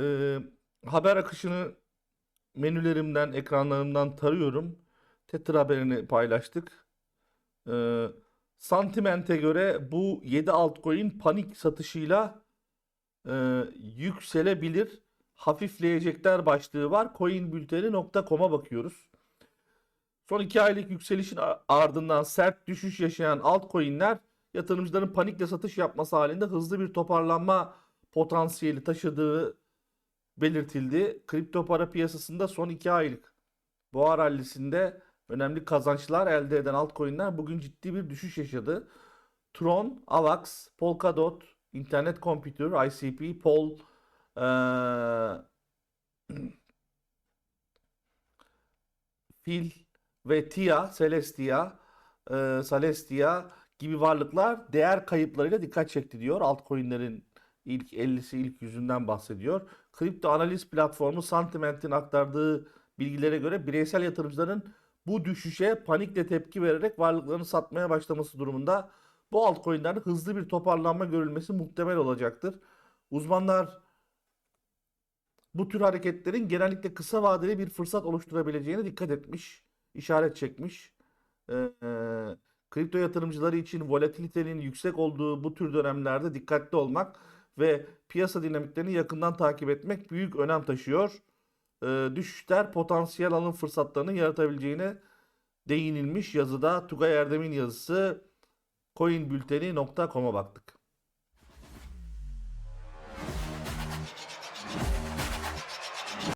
Ee, haber akışını menülerimden, ekranlarımdan tarıyorum. Tether haberini paylaştık. Ee, Sentiment'e göre bu 7 altcoin panik satışıyla e, yükselebilir. Hafifleyecekler başlığı var. Coinbülteni.com'a bakıyoruz. Son 2 aylık yükselişin ardından sert düşüş yaşayan altcoin'ler yatırımcıların panikle satış yapması halinde hızlı bir toparlanma potansiyeli taşıdığı belirtildi. Kripto para piyasasında son 2 aylık boğa rallisinde önemli kazançlar elde eden altcoin'ler bugün ciddi bir düşüş yaşadı. Tron, AVAX, Polkadot, Internet Computer, ICP, Pol, eee Fil ve Tia, Celestia, eee, Celestia gibi varlıklar değer kayıplarıyla dikkat çekti diyor. Altcoin'lerin ilk 50'si ilk yüzünden bahsediyor. Kripto analiz platformu Sentiment'in aktardığı bilgilere göre bireysel yatırımcıların bu düşüşe panikle tepki vererek varlıklarını satmaya başlaması durumunda bu altcoin'lerde hızlı bir toparlanma görülmesi muhtemel olacaktır. Uzmanlar bu tür hareketlerin genellikle kısa vadeli bir fırsat oluşturabileceğine dikkat etmiş, işaret çekmiş. Ee, e, kripto yatırımcıları için volatilitenin yüksek olduğu bu tür dönemlerde dikkatli olmak ve piyasa dinamiklerini yakından takip etmek büyük önem taşıyor. Ee, düşüşler potansiyel alım fırsatlarını yaratabileceğine değinilmiş yazıda. Tugay Erdem'in yazısı coinbülteni.com'a baktık.